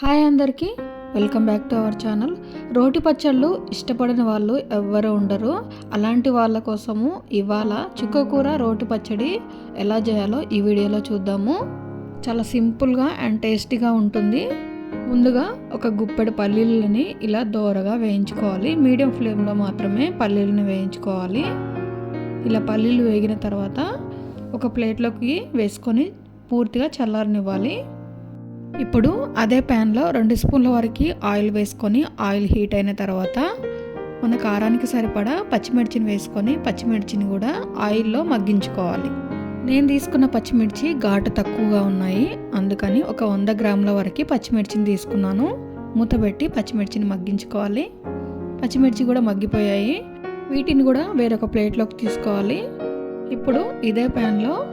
Hi అందరికీ welcome back to our channel. రోటి పచ్చళ్ళు ఇష్టపడని వాళ్ళు ఎవ్వరు ఉండరు. అలాంటి వాళ్ళ కోసము ఇవాళ చుక్కకూర రోటి పచ్చడి ఎలా చేయాలో ఈ వీడియోలో చూద్దాము. చాలా సింపుల్గా అండ్ టేస్టీగా ఉంటుంది. ముందుగా ఒక గుప్పెడు పల్లీలని ఇలా దోరగా వేయించుకోవాలి. మీడియం ఫ్లేమ్లో మాత్రమే పల్లీలని వేయించుకోవాలి. ఇలా పల్లీలు వేగిన తర్వాత ఒక ప్లేట్లోకి వేసుకొని పూర్తిగా చల్లారనివ్వాలి. ఇప్పుడు అదే ప్యాన్లో రెండు స్పూన్ల వరకు ఆయిల్ వేసుకొని ఆయిల్ హీట్ అయిన తర్వాత మన కారానికి సరిపడా పచ్చిమిర్చిని వేసుకొని పచ్చిమిర్చిని కూడా ఆయిల్లో మగ్గించుకోవాలి. నేను తీసుకున్న పచ్చిమిర్చి ఘాటు తక్కువగా ఉన్నాయి. అందుకని ఒక వంద గ్రాముల వరకు పచ్చిమిర్చిని తీసుకున్నాను. మూతబెట్టి పచ్చిమిర్చిని మగ్గించుకోవాలి. పచ్చిమిర్చి కూడా మగ్గిపోయాయి. వీటిని కూడా వేరొక ప్లేట్లోకి తీసుకోవాలి. ఇప్పుడు ఇదే ప్యాన్లో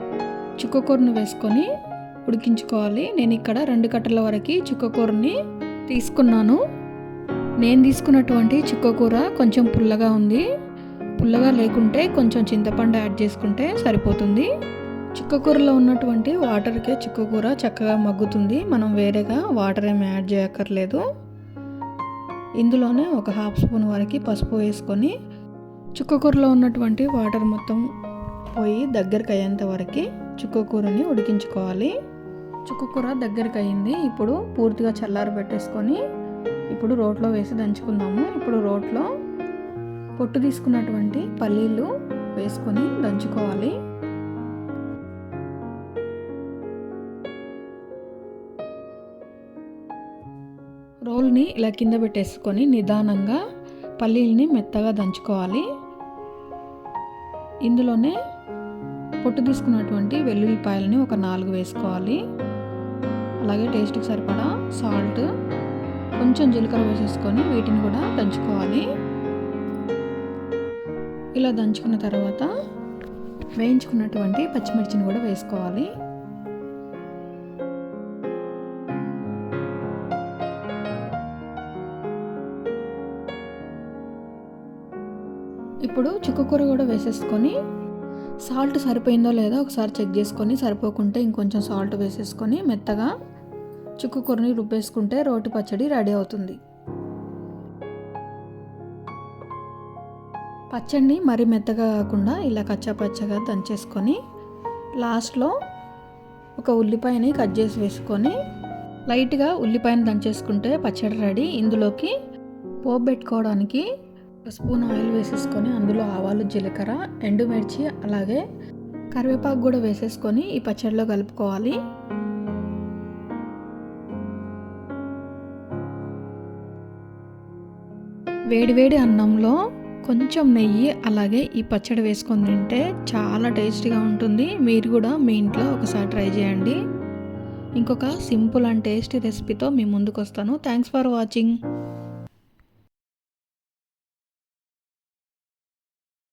చుక్కకూరను వేసుకొని ఉడికించుకోవాలి. నేను ఇక్కడ రెండు కట్టల వరకు చుక్కకూరని తీసుకున్నాను. నేను తీసుకున్నటువంటి చుక్కకూర కొంచెం పుల్లగా ఉంది. పుల్లగా లేకుంటే కొంచెం చింతపండు యాడ్ చేసుకుంటే సరిపోతుంది. చుక్కకూరలో ఉన్నటువంటి వాటర్కే చుక్కకూర చక్కగా మగ్గుతుంది. మనం వేరేగా వాటర్ ఏమి యాడ్ చేయక్కర్లేదు. ఇందులోనే ఒక హాఫ్ స్పూన్ వరకు పసుపు వేసుకొని చుక్కకూరలో ఉన్నటువంటి వాటర్ మొత్తం పోయి దగ్గరికి అయ్యేంత వరకు చుక్కకూరని ఉడికించుకోవాలి. చుక్కకూర దగ్గరికి అయింది ఇప్పుడు పూర్తిగా చల్లారి పెట్టేసుకొని ఇప్పుడు రోట్లో వేసి దంచుకుందాము. ఇప్పుడు రోట్లో పొట్టు తీసుకున్నటువంటి పల్లీలు వేసుకొని దంచుకోవాలి. రోల్ని ఇలా కింద పెట్టేసుకొని నిదానంగా పల్లీల్ని మెత్తగా దంచుకోవాలి. ఇందులోనే పొట్టు తీసుకున్నటువంటి వెల్లుల్లిపాయలని ఒక నాలుగు వేసుకోవాలి. అలాగే టేస్ట్కి సరిపడా సాల్ట్ కొంచెం జీలకర్ర వేసేసుకొని వీటిని కూడా దంచుకోవాలి. ఇలా దంచుకున్న తర్వాత వేయించుకున్నటువంటి పచ్చిమిర్చిని కూడా వేసుకోవాలి. ఇప్పుడు చిక్కుకూర కూడా వేసేసుకొని సాల్ట్ సరిపోయిందో లేదో ఒకసారి చెక్ చేసుకొని సరిపోకుంటే ఇంకొంచెం సాల్ట్ వేసేసుకొని మెత్తగా చుక్కకూరని రుబ్బేసుకుంటే రోటి పచ్చడి రెడీ అవుతుంది. పచ్చడిని మరీ మెత్తగా కాకుండా ఇలా కచ్చాపచ్చగా దంచేసుకొని లాస్ట్లో ఒక ఉల్లిపాయని కట్ చేసి వేసుకొని లైట్గా ఉల్లిపాయని దంచేసుకుంటే పచ్చడి రెడీ. ఇందులోకి పోపు పెట్టుకోవడానికి ఒక స్పూన్ ఆయిల్ వేసేసుకొని అందులో ఆవాలు జీలకర్ర ఎండుమిర్చి అలాగే కరివేపాకు కూడా వేసేసుకొని ఈ పచ్చడిలో కలుపుకోవాలి. వేడివేడి అన్నంలో కొంచెం నెయ్యి అలాగే ఈ పచ్చడి వేసుకొని తింటే చాలా టేస్టీగా ఉంటుంది. మీరు కూడా మీ ఇంట్లో ఒకసారి ట్రై చేయండి. ఇంకొక సింపుల్ అండ్ టేస్టీ రెసిపీతో మీ ముందుకు వస్తాను థ్యాంక్స్ ఫర్ వాచింగ్.